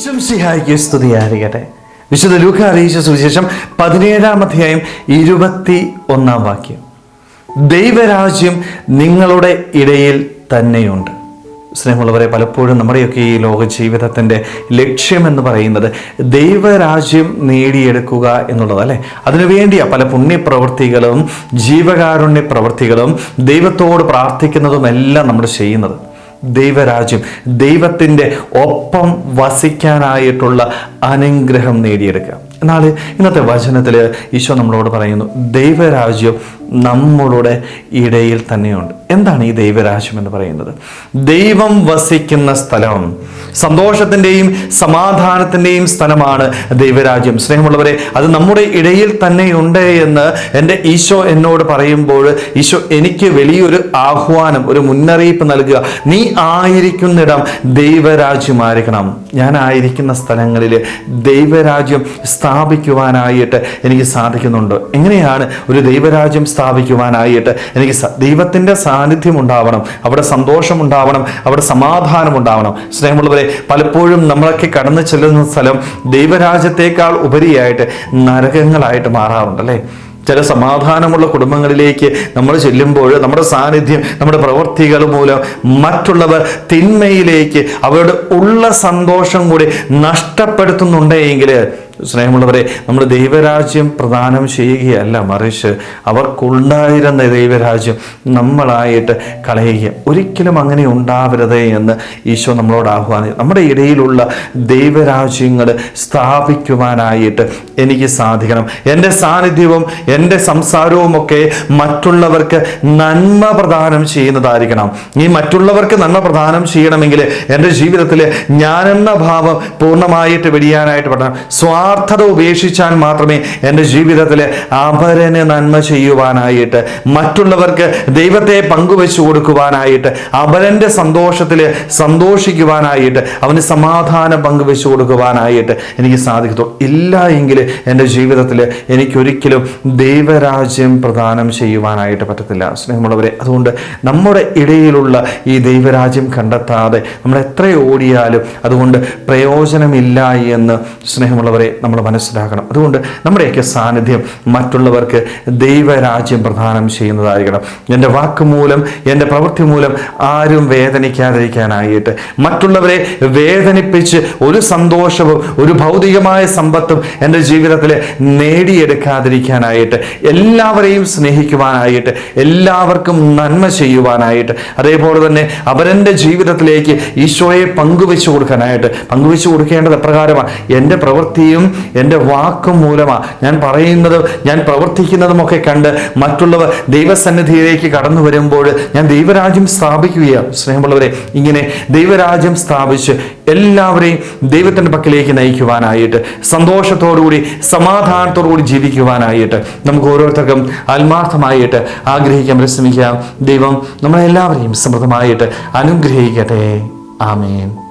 ഈശംസിഹായിക്ക് സ്തുതിയായിരിക്കട്ടെ. വിശുദ്ധ ലൂക്ക അറിയിച്ച സുവിശേഷം പതിനേഴാം അധ്യായം ഇരുപത്തി ഒന്നാം വാക്യം. ദൈവരാജ്യം നിങ്ങളുടെ ഇടയിൽ തന്നെയുണ്ട്. സ്നേഹമുള്ളവരെ പലപ്പോഴും നമ്മുടെയൊക്കെ ഈ ലോക ജീവിതത്തിന്റെ ലക്ഷ്യമെന്ന് പറയുന്നത് ദൈവരാജ്യം നേടിയെടുക്കുക എന്നുള്ളത് അല്ലേ? അതിനുവേണ്ടിയാ പല പുണ്യപ്രവൃത്തികളും ജീവകാരുണ്യ പ്രവൃത്തികളും ദൈവത്തോട് പ്രാർത്ഥിക്കുന്നതും എല്ലാം നമ്മൾ ചെയ്യുന്നത്. ദൈവരാജ്യം ദൈവത്തിന്റെ ഒപ്പം വസിക്കാനായിട്ടുള്ള അനുഗ്രഹം നേടിയെടുക്കുക. എന്നാൽ ഇന്നത്തെ വചനത്തിൽ ഈശോ നമ്മളോട് പറയുന്നു ദൈവരാജ്യം നമ്മളുടെ ഇടയിൽ തന്നെയുണ്ട്. എന്താണ് ഈ ദൈവരാജ്യം എന്ന് പറയുന്നത്? ദൈവം വസിക്കുന്ന സ്ഥലം സന്തോഷത്തിന്റെയും സമാധാനത്തിന്റെയും സ്ഥലമാണ് ദൈവരാജ്യം. സ്നേഹമുള്ളവരെ അത് നമ്മുടെ ഇടയിൽ തന്നെയുണ്ട് എന്ന് എന്റെ ഈശോ എന്നോട് പറയുമ്പോൾ ഈശോ എനിക്ക് വലിയൊരു ആഹ്വാനം ഒരു മുന്നറിയിപ്പ് നൽകുക. നീ ആയിരിക്കുന്നിടം ദൈവരാജ്യമായിരിക്കണം. ഞാൻ ആയിരിക്കുന്ന സ്ഥലങ്ങളിൽ ദൈവരാജ്യം സ്ഥാപിക്കുവാനായിട്ട് എനിക്ക് സാധിക്കുന്നുണ്ട്. എങ്ങനെയാണ് ഒരു ദൈവരാജ്യം സ്ഥാപിക്കുവാനായിട്ട് എനിക്ക് ദൈവത്തിന്റെ സാന്നിധ്യം ഉണ്ടാവണം അവിടെ സന്തോഷം ഉണ്ടാവണം അവിടെ സമാധാനം ഉണ്ടാവണം സ്നേഹമുള്ളവരെ പലപ്പോഴും നമ്മളൊക്കെ കടന്നു ചെല്ലുന്ന സ്ഥലം ദൈവരാജ്യത്തേക്കാൾ ഉപരിയായിട്ട് നരകങ്ങളായിട്ട് മാറാറുണ്ട് അല്ലേ? ചില സമാധാനമുള്ള കുടുംബങ്ങളിലേക്ക് നമ്മൾ ചെല്ലുമ്പോൾ നമ്മുടെ സാന്നിധ്യം നമ്മുടെ പ്രവൃത്തികൾ മൂലം മറ്റുള്ളവർ തിന്മയിലേക്ക് അവരുടെ ഉള്ള സന്തോഷം കൂടി നഷ്ടപ്പെടുത്തുന്നുണ്ടെങ്കിൽ സ്നേഹമുള്ളവരെ നമ്മൾ ദൈവരാജ്യം പ്രദാനം ചെയ്യുകയല്ല മറിച്ച് അവർക്കുണ്ടായിരുന്ന ദൈവരാജ്യം നമ്മളായിട്ട് കളയുക. ഒരിക്കലും അങ്ങനെ ഉണ്ടാവരുത് എന്ന് ഈശോ നമ്മളോട് ആഹ്വാനം നമ്മുടെ ഇടയിലുള്ള ദൈവരാജ്യങ്ങൾ സ്ഥാപിക്കുവാനായിട്ട് എനിക്ക് സാധിക്കണം. എന്റെ സാന്നിധ്യവും എന്റെ സംസാരവും ഒക്കെ മറ്റുള്ളവർക്ക് നന്മ പ്രദാനം ചെയ്യുന്നതായിരിക്കണം. ഈ മറ്റുള്ളവർക്ക് നന്മ പ്രദാനം ചെയ്യണമെങ്കിൽ എന്റെ ജീവിതത്തിൽ ഞാനെന്ന ഭാവം പൂർണമായിട്ട് വെടിയാനായിട്ട് പറ്റണം സ്വാർത്ഥത ഉപേക്ഷിച്ചാൽ മാത്രമേ എന്റെ ജീവിതത്തിൽ അപരന് നന്മ ചെയ്യുവാനായിട്ട് മറ്റുള്ളവർക്ക് ദൈവത്തെ പങ്കുവെച്ചു കൊടുക്കുവാനായിട്ട് അപരന്റെ സന്തോഷത്തിൽ സന്തോഷിക്കുവാനായിട്ട് അവന് സമാധാനം പങ്കുവെച്ചു കൊടുക്കുവാനായിട്ട് എനിക്ക് സാധിക്കത്തുള്ളൂ. ഇല്ല എങ്കിൽ എന്റെ ജീവിതത്തിൽ എനിക്കൊരിക്കലും ദൈവരാജ്യം പ്രദാനം ചെയ്യുവാനായിട്ട് പറ്റത്തില്ല. സ്നേഹമുള്ളവരെ അതുകൊണ്ട് നമ്മുടെ ഇടയിലുള്ള ഈ ദൈവരാജ്യം കണ്ടെത്താതെ നമ്മൾ എത്ര ഓടിയാലും അതുകൊണ്ട് പ്രയോജനമില്ല എന്ന് സ്നേഹമുള്ളവരെ നമ്മൾ മനസ്സിലാക്കണം. അതുകൊണ്ട് നമ്മുടെയൊക്കെ സാന്നിധ്യം മറ്റുള്ളവർക്ക് ദൈവരാജ്യം പ്രദാനം ചെയ്യുന്നതായിരിക്കണം. എന്റെ വാക്ക് മൂലം എന്റെ പ്രവൃത്തി മൂലം ആരും വേദനിക്കാതിരിക്കാനായിട്ട്. മറ്റുള്ളവരെ വേദനിപ്പിച്ച് ഒരു സന്തോഷവും ഒരു ഭൗതികമായ സമ്പത്തും എന്റെ ജീവിതത്തിൽ നേടിയെടുക്കാതിരിക്കാനായിട്ട് എല്ലാവരെയും സ്നേഹിക്കുവാനായിട്ട് എല്ലാവർക്കും നന്മ ചെയ്യുവാനായിട്ട് അതേപോലെ തന്നെ അവരെന്റെ ജീവിതത്തിലേക്ക് ഈശോയെ പങ്കുവെച്ചു കൊടുക്കാനായിട്ട്. പങ്കുവെച്ചു കൊടുക്കേണ്ടത് എപ്രകാരമാണ്? എന്റെ പ്രവൃത്തിയും എന്റെ വാക്കും മൂലമാണ് ഞാൻ പറയുന്നതും ഞാൻ പ്രവർത്തിക്കുന്നതുമൊക്കെ കണ്ട് മറ്റുള്ളവർ ദൈവസന്നിധിയിലേക്ക് കടന്നു വരുമ്പോൾ ഞാൻ ദൈവരാജ്യം സ്ഥാപിക്കുകയാണ്. സ്നേഹമുള്ളവരെ ഇങ്ങനെ ദൈവരാജ്യം സ്ഥാപിച്ച് എല്ലാവരെയും ദൈവത്തിന്റെ പക്കലേക്ക് നയിക്കുവാനായിട്ട് സന്തോഷത്തോടുകൂടി സമാധാനത്തോടുകൂടി ജീവിക്കുവാനായിട്ട് നമുക്ക് ഓരോരുത്തർക്കും ആത്മാർത്ഥമായിട്ട് ആഗ്രഹിക്കാൻ പരിശ്രമിക്കാം. ദൈവം നമ്മളെല്ലാവരെയും സമൃദ്ധമായിട്ട് അനുഗ്രഹിക്കട്ടെ. ആമേൻ.